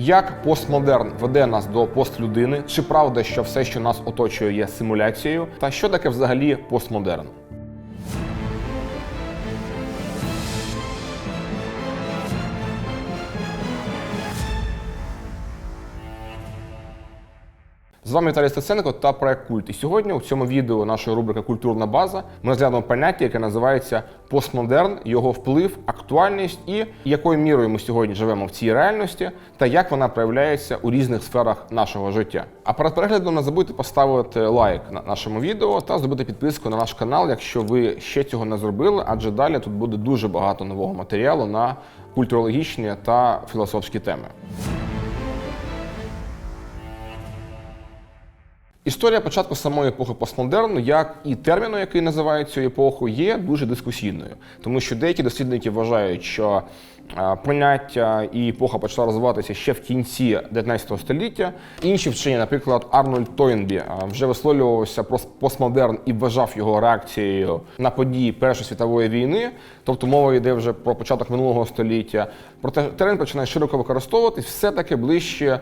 Як постмодерн веде нас до постлюдини? Чи правда, що все, що нас оточує, є симуляцією? Та що таке взагалі постмодерн? З вами Віталій Стеценко та проект Культ. І сьогодні у цьому відео нашої рубрики Культурна база ми розглянемо поняття, яке називається постмодерн, його вплив, актуальність і якою мірою ми сьогодні живемо в цій реальності, та як вона проявляється у різних сферах нашого життя. А перед переглядом не забудьте поставити лайк на нашому відео та зробити підписку на наш канал, якщо ви ще цього не зробили, адже далі тут буде дуже багато нового матеріалу на культурологічні та філософські теми. Історія початку самої епохи постмодерну, як і терміну, який називає цю епоху, є дуже дискусійною, тому що деякі дослідники вважають, що поняття і епоха почала розвиватися ще в кінці 19 століття. Інші вчені, наприклад, Арнольд Тойнбі, вже висловлювався про постмодерн і вважав його реакцією на події Першої світової війни, тобто мова йде вже про початок минулого століття. Проте термін починає широко використовуватись все-таки ближче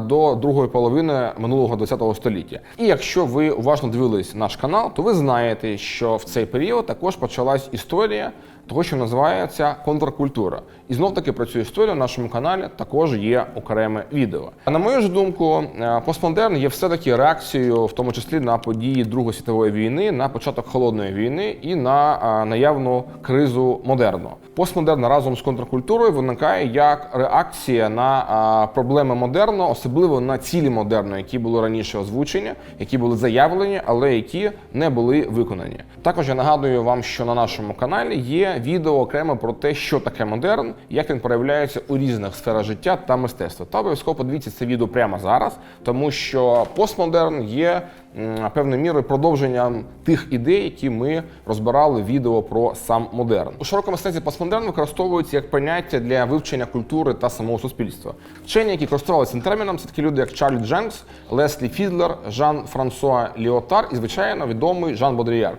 до другої половини минулого ХХ століття. І якщо ви уважно дивились наш канал, то ви знаєте, що в цей період також почалась історія того, що називається контркультура. І знов таки про цю історію на нашому каналі також є окреме відео. А на мою ж думку, е, постмодерн є все-таки реакцією, в тому числі на події Другої світової війни, на початок холодної війни і на е, наявну кризу модерну. Постмодерн разом з контркультурою виникає як реакція на е, проблеми модерну, особливо на цілі модерну, які були раніше озвучені, які були заявлені, але які не були виконані. Також я нагадую вам, що на нашому каналі є відео окремо про те, що таке модерн, як він проявляється у різних сферах життя та мистецтва. Та обов'язково подивіться це відео прямо зараз, тому що постмодерн є певною мірою продовженням тих ідей, які ми розбирали в відео про сам модерн. У широкому сенсі постмодерн використовується як поняття для вивчення культури та самого суспільства. Вчені, які користувалися цим терміном, це такі люди, як Чарлі Дженкс, Леслі Фідлер, Жан Франсуа Ліотар і, звичайно, відомий Жан Бодріяр.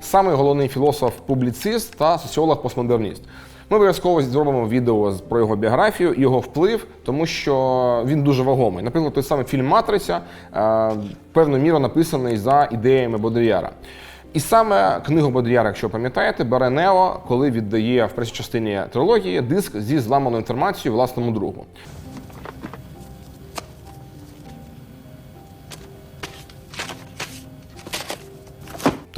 Самий головний філософ-публіцист та соціолог-постмодерніст. Ми обов'язково зробимо відео про його біографію, його вплив, тому що він дуже вагомий. Наприклад, той самий фільм Матриця е, певною мірою написаний за ідеями Бодріяра. І саме книгу Бодріяра, якщо пам'ятаєте, бере Нео, коли віддає в першій частині трилогії диск зі зламаною інформацією власному другу.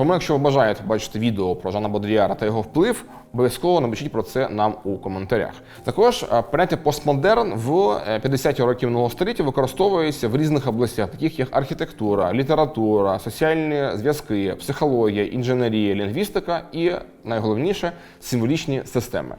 Тому, якщо ви бажаєте бачити відео про Жана Бодріяра та його вплив, обов'язково напишіть про це нам у коментарях. Також е, поняття постмодерн в е, 50-ті роки минулого століття використовується в різних областях, таких як архітектура, література, соціальні зв'язки, психологія, інженерія, лінгвістика і найголовніше символічні системи.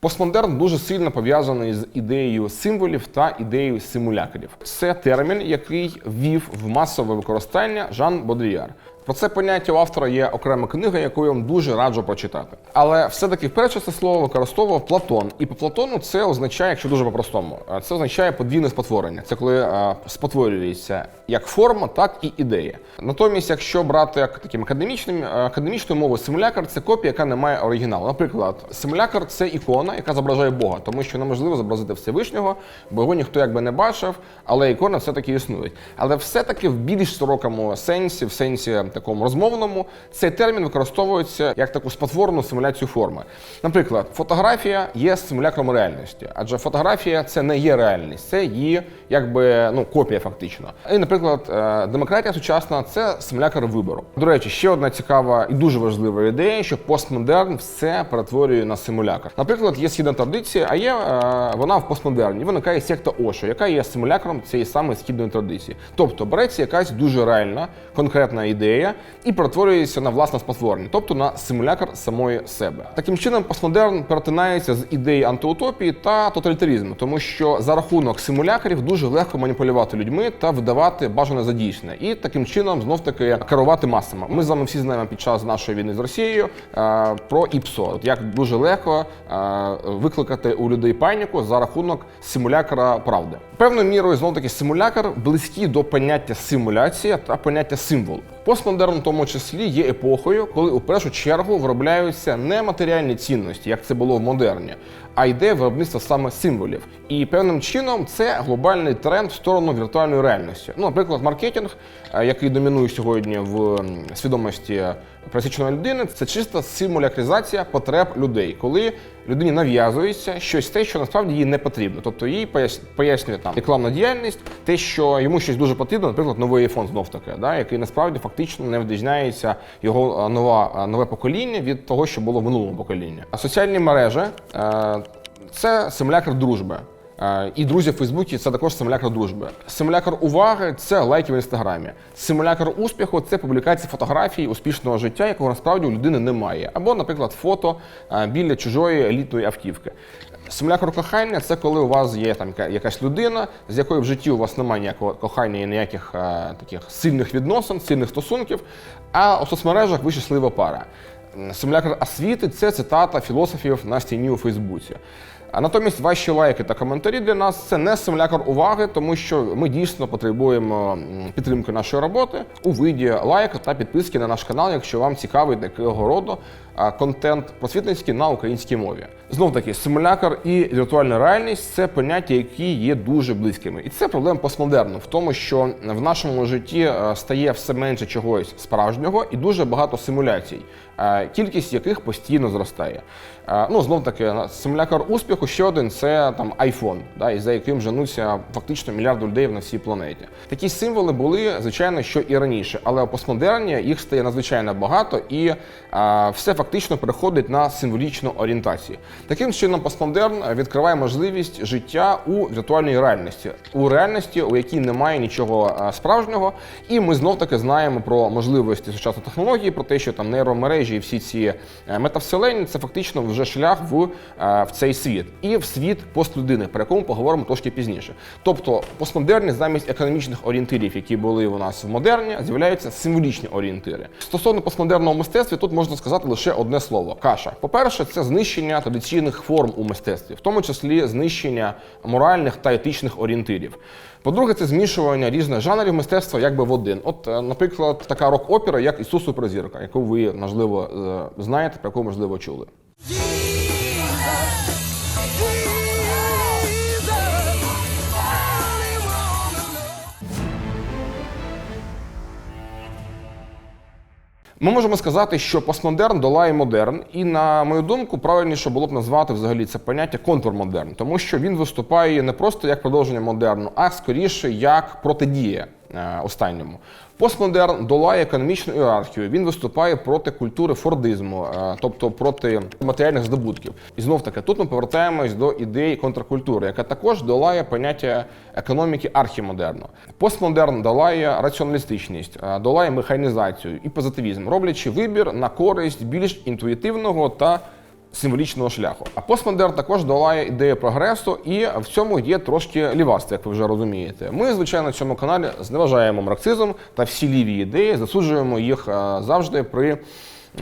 Постмодерн дуже сильно пов'язаний з ідеєю символів та ідеєю симулякрів. Це термін, який ввів в масове використання Жан Бодріяр. Про це поняття у автора є окрема книга, яку я вам дуже раджу прочитати. Але все-таки вперше це слово використовував Платон. І по Платону це означає, якщо дуже по-простому, це означає подвійне спотворення. Це коли спотворюється як форма, так і ідея. Натомість, якщо брати як таким академічним е, академічною мовою, симулякр це копія, яка не має оригіналу. Наприклад, симулякр це ікона, яка зображає Бога, тому що неможливо зобразити Всевишнього, бо його ніхто якби не бачив, але ікона все-таки існують. Але все-таки в більш широкому сенсі, в сенсі такому розмовному, цей термін використовується як таку спотворену симуляцію форми. Наприклад, фотографія є симулякром реальності, адже фотографія це не є реальність, це її якби ну копія фактично. І, наприклад, е, демократія сучасна це симулякр вибору. До речі, ще одна цікава і дуже важлива ідея, що постмодерн все перетворює на симулякр. Наприклад, є східна традиція, а є е, вона в постмодерні. Виникає секта Ошо, яка є симулякрам цієї самої східної традиції. Тобто береться якась дуже реальна, конкретна ідея і перетворюється на власне спотворення, тобто на симулякр самої себе. Таким чином, постмодерн перетинається з ідеї антиутопії та тоталітаризму, тому що за рахунок симулякрів дуже легко маніпулювати людьми та видавати бажане за і таким чином знов таки керувати масами. Ми з вами всі знаємо під час нашої війни з Росією е, про ІПСО, як дуже легко е, викликати у людей паніку за рахунок симулякра правди. Певною мірою знов таки симулякр близькі до поняття симуляція та поняття символ. Постмодерн в тому числі, є епохою, коли у першу чергу виробляються не матеріальні цінності, як це було в модерні, а йде виробництво саме символів. І певним чином це глобальний тренд в сторону віртуальної реальності. Ну, наприклад, маркетинг, е, який домінує сьогодні в свідомості пересічної людини, це чиста симулякризація потреб людей, коли людині нав'язується щось те, що насправді їй не потрібно. Тобто їй пояс- пояснює там рекламна діяльність, те, що йому щось дуже потрібно, наприклад, новий iPhone знов таке, да, який насправді фактично не відрізняється його е, нова е, нове покоління від того, що було в минулому поколінні. А соціальні мережі е, це симулятор дружби. Е, І друзі в Фейсбуці це також симулятор дружби. Симулятор уваги це лайки в інстаграмі. Симулятор успіху це публікація фотографій успішного життя, якого насправді у людини немає. Або, наприклад, фото е, біля чужої елітної автівки. Симулятор кохання це коли у вас є там якась людина, з якою в житті у вас немає ніякого кохання і ніяких е, таких сильних відносин, сильних стосунків. А у соцмережах ви щаслива пара. Симулятор освіти це цитата філософів на стіні у Фейсбуці. А натомість ваші лайки та коментарі для нас це не симулятор уваги, тому що ми дійсно потребуємо підтримки нашої роботи у виді лайка та підписки на наш канал, якщо вам цікавий такого роду контент просвітницький на українській мові. Знов таки, симулятор і віртуальна реальність це поняття, які є дуже близькими. І це проблема постмодерну в тому, що в нашому житті е, стає все менше чогось справжнього і дуже багато симуляцій, е, кількість яких постійно зростає. Е, Ну, знов таки, симулятор успіху ще один це там iPhone, да, і за яким женуться фактично мільярди людей на всій планеті. Такі символи були, звичайно, що і раніше, але у постмодерні їх стає надзвичайно багато, і все фактично переходить на символічну орієнтацію. Таким чином, постмодерн відкриває можливість життя у віртуальній реальності, у реальності, у якій немає нічого е, справжнього. І ми знов таки знаємо про можливості сучасної технології, про те, що там нейромережі і всі ці е, метавселені це фактично вже шлях в, е, в цей світ і в світ постлюдини, про якому поговоримо трошки пізніше. Тобто, постмодерні замість економічних орієнтирів, які були у нас в модерні, з'являються символічні орієнтири. Стосовно постмодерного мистецтва, тут можна сказати лише одне слово каша. По-перше, це знищення традиційних форм у мистецтві, в тому числі знищення моральних та етичних орієнтирів. По-друге, це змішування різних жанрів мистецтва якби в один. От, е, наприклад, така рок-опера, як Ісус Суперзірка, яку ви можливо е, знаєте, про яку можливо чули. Ми можемо сказати, що постмодерн долає модерн, і на мою думку, правильніше було б назвати взагалі це поняття контрмодерн, тому що він виступає не просто як продовження модерну, а скоріше як протидія останньому. Постмодерн долає економічну ієрархію. Він виступає проти культури фордизму, е, тобто проти матеріальних здобутків. І знов таки тут ми повертаємось до ідеї контркультури, яка також долає поняття економіки архімодерну. Постмодерн долає раціоналістичність, е, долає механізацію і позитивізм, роблячи вибір на користь більш інтуїтивного та символічного шляху. А постмодерн також долає ідею прогресу, і в цьому є трошки лівацтва, як ви вже розумієте. Ми, звичайно, на цьому каналі зневажаємо марксизм та всі ліві ідеї, засуджуємо їх е, завжди при.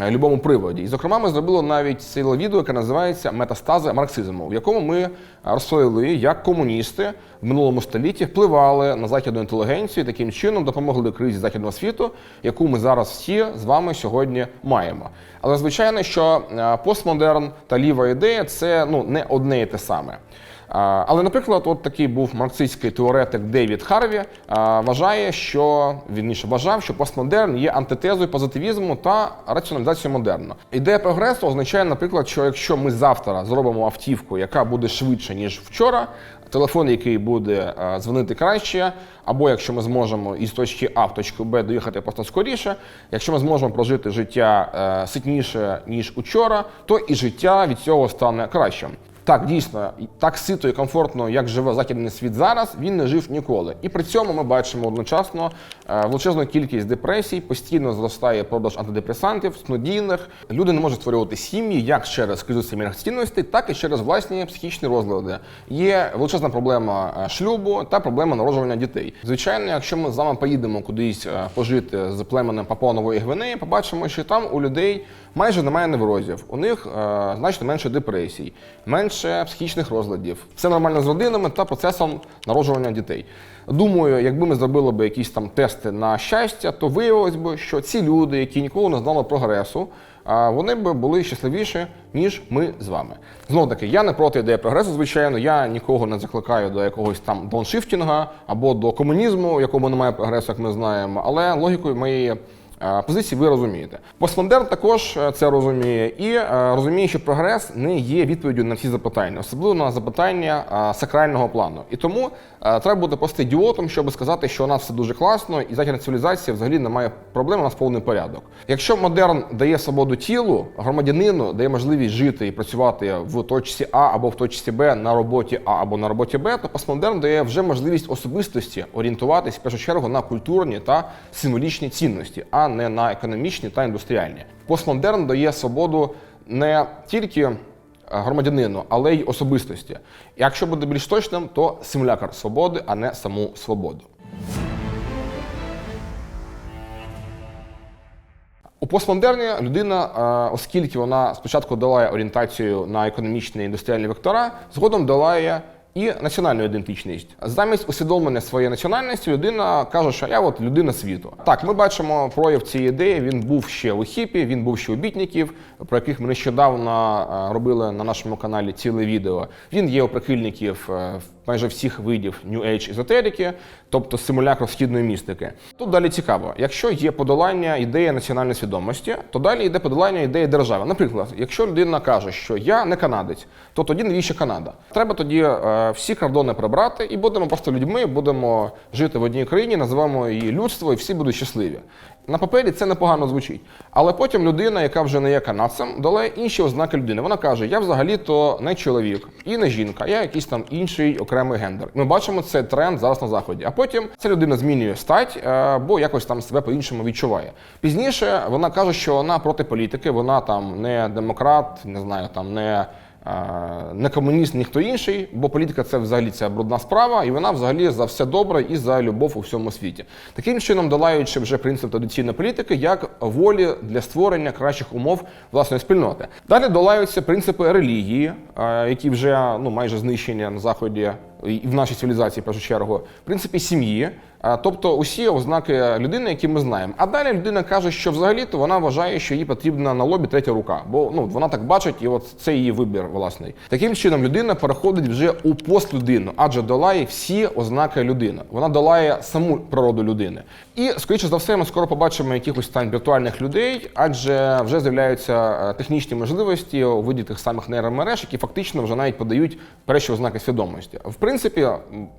Е, Любому приводі. І, зокрема, ми зробили навіть ціле відео, яке називається Метастази марксизму, в якому ми розповіли, як комуністи в минулому столітті впливали на західну інтелігенцію, таким чином допомогли кризі західного світу, яку ми зараз всі з вами сьогодні маємо. Але звичайно, що е, постмодерн та ліва ідея це ну не одне і те саме. Але, наприклад, от такий був марксистський теоретик Девід Харві, вважає, що вірніше вважав, що постмодерн є антитезою позитивізму та раціоналізацією модерну. Ідея прогресу означає, наприклад, що якщо ми завтра зробимо автівку, яка буде швидше ніж вчора, телефон, який буде дзвонити краще, або якщо ми зможемо із точки А в точку Б доїхати просто скоріше, якщо ми зможемо прожити життя е, ситніше ніж учора, то і життя від цього стане кращим. Так, дійсно, так сито і комфортно, як живе західний світ зараз, він не жив ніколи. І при цьому ми бачимо одночасно е, величезну кількість депресій, постійно зростає продаж антидепресантів, снодійних. Люди не можуть створювати сім'ї як через кризу сімейних цінностей, так і через власні психічні розлади. Є величезна проблема е, шлюбу та проблема народжування дітей. Звичайно, якщо ми з вами поїдемо кудись е, пожити з племенем Папуа Нової Гвинеї, побачимо, що там у людей майже немає неврозів, у них значно менше депресій, менше психічних розладів. Все нормально з родинами та процесом народжування дітей. Думаю, якби ми зробили б якісь там тести на щастя, то виявилось би, що ці люди, які ніколи не знали прогресу, вони б були щасливіші, ніж ми з вами. Знову таки, я не проти ідеї прогресу, звичайно. Я нікого не закликаю до якогось там дауншифтінга або до комунізму, якому немає прогресу, як ми знаємо. Але логікою моєї позиції ви розумієте. Постмодерн також е, це розуміє і е, розуміє, що прогрес не є відповіддю на всі запитання, особливо на запитання е, сакрального плану. І тому е, треба бути просто ідіотом, щоб сказати, що у нас все дуже класно, і західна цивілізація взагалі не має проблем, у нас повний порядок. Якщо модерн дає свободу тілу, громадянину дає можливість жити і працювати в точці А або в точці Б на роботі А або на роботі Б, то постмодерн дає вже можливість особистості орієнтуватись в першу чергу на культурні та символічні цінності, а не на економічні та індустріальні. Постмодерн дає свободу не тільки е, громадянину, але й особистості. Якщо буде більш точним, то симулятор свободи, а не саму свободу. У постмодерні людина, е, оскільки вона спочатку долає орієнтацію на економічні і індустріальні вектора, згодом долає і національну ідентичність. Замість усвідомлення своєї національності людина каже, що я от людина світу. Так, ми бачимо прояв цієї ідеї. Він був ще у хіпі, він був ще у бітників, про яких ми нещодавно е, робили на нашому каналі ціле відео. Він є у прихильників е, майже всіх видів New Age езотерики, тобто симулякр східної містики. Тут далі цікаво, якщо є подолання ідеї національної свідомості, то далі йде подолання ідеї держави. Наприклад, якщо людина каже, що я не канадець, то тоді навіщо Канада? Треба тоді е, всі кордони прибрати і будемо просто людьми, будемо жити в одній країні, називаємо її людство, і всі будуть щасливі. На папері це непогано звучить. Але потім людина, яка вже не є канадцем, долає інші ознаки людини. Вона каже: Я взагалі-то не чоловік і не жінка, я якийсь там інший окремий гендер. Ми бачимо цей тренд зараз на заході. А потім ця людина змінює стать, е, або якось там себе по-іншому відчуває. Пізніше вона каже, що вона проти політики, вона там не демократ, не знаю, там не. Не комуніст, ніхто інший, бо політика це взагалі ця брудна справа, і вона взагалі за все добре і за любов у всьому світі. Таким чином, долаючи вже принцип традиційної політики як волі для створення кращих умов власної спільноти. Далі долаються принципи релігії, які вже ну майже знищені на заході і в нашій цивілізації, в першу чергу, в принципі сім'ї. Тобто усі ознаки людини, які ми знаємо. А далі людина каже, що взагалі-то вона вважає, що їй потрібна на лобі третя рука, бо ну вона так бачить, і от це її вибір власний. Таким чином, людина переходить вже у постлюдину, адже долає всі ознаки людини. Вона долає саму природу людини. І скоріше за все, ми скоро побачимо якихось там віртуальних людей, адже вже з'являються е, технічні можливості у виді тих самих нейромереж, які фактично вже навіть подають перші ознаки свідомості. В принципі,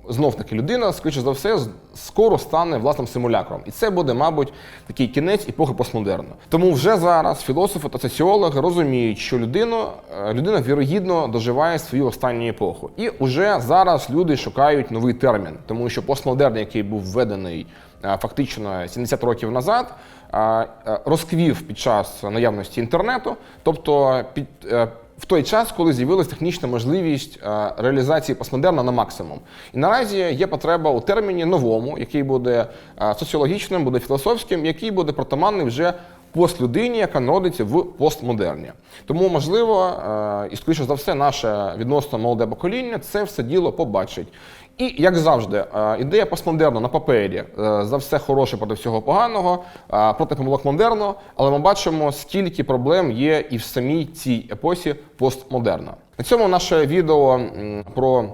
знов таки людина, скоріше за все, скоро стане власним симулякром. І це буде, мабуть, такий кінець епохи постмодерну. Тому вже зараз філософи та соціологи розуміють, що людину, е, людина вірогідно доживає свою останню епоху. І вже зараз люди шукають новий термін, тому що постмодерн, який був введений е, фактично 70 років назад, е, розквів під час наявності інтернету, тобто під. В той час, коли з'явилася технічна можливість е, реалізації постмодерна на максимум. І наразі є потреба у терміні новому, який буде е, соціологічним, буде філософським, який буде протаманний вже постлюдині, яка народиться в постмодерні. Тому, можливо, е, і скоріше за все, наше відносно молоде покоління це все діло побачить. І як завжди, е, ідея постмодерну на папері е, за все хороше проти всього поганого, е, проти помилок модерну, але ми бачимо, скільки проблем є і в самій цій епосі постмодерна. На цьому наше відео про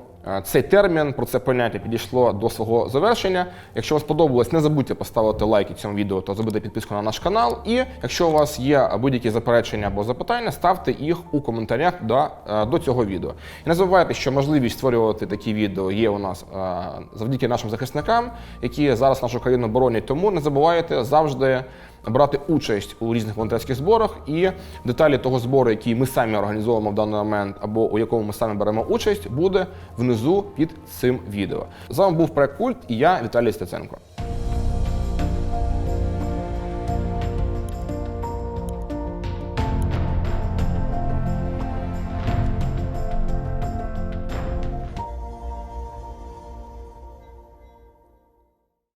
цей термін, про це поняття підійшло до свого завершення. Якщо вам сподобалось, не забудьте поставити лайки цьому відео та зробити підписку на наш канал. І якщо у вас є будь-які заперечення або запитання, ставте їх у коментарях до, е, до цього відео. І не забувайте, що можливість створювати такі відео є у нас е, завдяки нашим захисникам, які зараз нашу країну боронять. Тому не забувайте завжди брати участь у різних волонтерських зборах і деталі того збору, який ми самі організовуємо в даний момент, або у якому ми самі беремо участь, буде внизу під цим відео. З вами був проект Культ і я Віталій Стеценко.